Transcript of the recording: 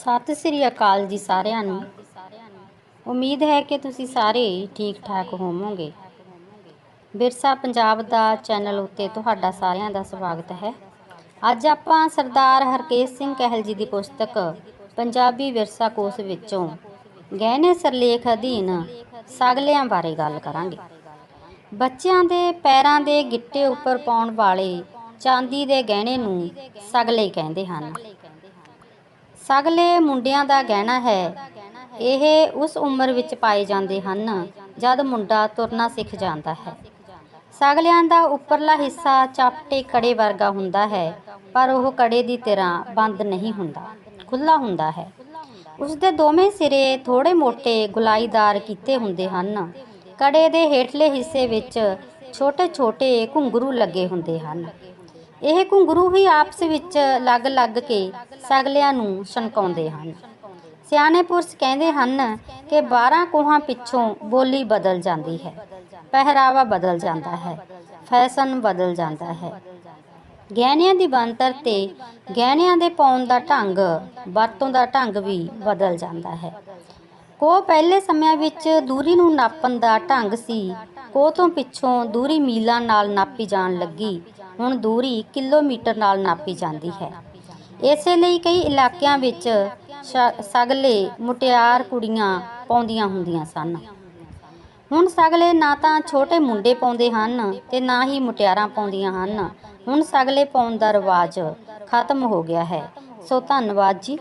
ਸਤਿ ਸ੍ਰੀ ਅਕਾਲ ਜੀ ਸਾਰਿਆਂ ਨੂੰ। ਉਮੀਦ ਹੈ ਕਿ ਤੁਸੀਂ ਸਾਰੇ ਠੀਕ ਠਾਕ ਹੋਵੋਗੇ। ਵਿਰਸਾ ਪੰਜਾਬ ਦਾ ਚੈਨਲ ਉੱਤੇ ਤੁਹਾਡਾ ਸਾਰਿਆਂ ਦਾ ਸਵਾਗਤ ਹੈ। ਅੱਜ ਆਪਾਂ ਸਰਦਾਰ ਹਰਕੇਸ਼ ਸਿੰਘ ਕਹਿਲ ਜੀ ਦੀ ਪੁਸਤਕ ਪੰਜਾਬੀ ਵਿਰਸਾ ਕੋਸ਼ ਵਿੱਚੋਂ ਗਹਿਣੇ ਸਰਲੇਖ ਅਧੀਨ ਸਗਲਿਆਂ ਬਾਰੇ ਗੱਲ ਕਰਾਂਗੇ। ਬੱਚਿਆਂ ਦੇ ਪੈਰਾਂ ਦੇ ਗਿੱਟੇ ਉੱਪਰ ਪਾਉਣ ਵਾਲੇ ਚਾਂਦੀ ਦੇ ਗਹਿਣੇ ਨੂੰ ਸਗਲੇ ਕਹਿੰਦੇ ਹਨ। ਸਗਲੇ ਮੁੰਡਿਆਂ ਦਾ ਗਹਿਣਾ ਹੈ। ਇਹ ਉਸ ਉਮਰ ਵਿੱਚ ਪਾਏ ਜਾਂਦੇ ਹਨ, ਜਦ ਮੁੰਡਾ ਤੁਰਨਾ ਸਿੱਖ ਜਾਂਦਾ ਹੈ। ਸਗਲਿਆਂ ਦਾ ਉੱਪਰਲਾ ਹਿੱਸਾ ਚਾਪਟੇ ਕੜੇ ਵਰਗਾ ਹੁੰਦਾ ਹੈ, ਪਰ ਉਹ ਕੜੇ ਦੀ ਤਰ੍ਹਾਂ ਬੰਦ ਨਹੀਂ ਹੁੰਦਾ ਖੁੱਲਾ ਹੁੰਦਾ ਹੈ। ਉਸ ਦੇ ਦੋਵੇਂ ਸਿਰੇ ਥੋੜੇ ਮੋਟੇ ਗੁਲਾਈਦਾਰ ਕੀਤੇ ਹੁੰਦੇ ਹਨ। ਕੜੇ ਦੇ ਹੇਠਲੇ ਹਿੱਸੇ ਵਿੱਚ ਛੋਟੇ-ਛੋਟੇ ਘੁੰਗਰੂ ਲੱਗੇ ਹੁੰਦੇ ਹਨ। ਇਹ ਘੁੰਗਰੂ ਹੀ ਆਪਸ ਵਿੱਚ ਲੱਗ-ਲੱਗ ਕੇ ਸਗਲਿਆਂ ਨੂੰ ਛਣਕਾਉਂਦੇ ਹਨ। ਸਿਆਣੇ ਪੁਰਸ਼ ਕਹਿੰਦੇ ਹਨ ਕਿ 12 ਕੋਹਾਂ ਪਿੱਛੋਂ ਬੋਲੀ ਬਦਲ ਜਾਂਦੀ ਹੈ, ਪਹਿਰਾਵਾ ਬਦਲ ਜਾਂਦਾ ਹੈ, ਫੈਸ਼ਨ ਬਦਲ ਜਾਂਦਾ ਹੈ। ਗਹਿਣਿਆਂ ਦੀ ਬਣਤਰ ਤੇ ਗਹਿਣਿਆਂ ਦੇ ਪਾਉਣ ਦਾ ਢੰਗ, ਵਰਤੋਂ ਦਾ ਢੰਗ ਵੀ ਬਦਲ ਜਾਂਦਾ ਹੈ। ਕੋ ਪਹਿਲੇ ਸਮਿਆਂ ਵਿੱਚ ਦੂਰੀ ਨੂੰ ਨਾਪਣ ਦਾ ਢੰਗ ਸੀ ਕੋ ਤੋਂ ਪਿੱਛੋਂ ਦੂਰੀ ਮੀਲਾਂ ਨਾਲ ਨਾਪੀ ਜਾਣ ਲੱਗੀ। ਹੁਣ ਦੂਰੀ ਕਿਲੋਮੀਟਰ ਨਾਲ ਨਾਪੀ ਜਾਂਦੀ ਹੈ। ਇਸੇ ਲਈ ਕਈ ਇਲਾਕਿਆਂ ਵਿੱਚ ਸਗਲੇ ਮੁਟਿਆਰ ਕੁੜੀਆਂ ਪਾਉਂਦੀਆਂ ਹੁੰਦੀਆਂ ਸਨ। ਹੁਣ ਸਗਲੇ ਨਾ ਤਾਂ ਛੋਟੇ ਮੁੰਡੇ ਪਾਉਂਦੇ ਹਨ ਤੇ ਨਾ ਹੀ ਮੁਟਿਆਰਾਂ ਪਾਉਂਦੀਆਂ ਹਨ। ਹੁਣ ਸਗਲੇ ਪਾਉਣ ਦਾ ਰਿਵਾਜ ਖਤਮ ਹੋ ਗਿਆ ਹੈ। ਸੋ ਧੰਨਵਾਦ ਜੀ।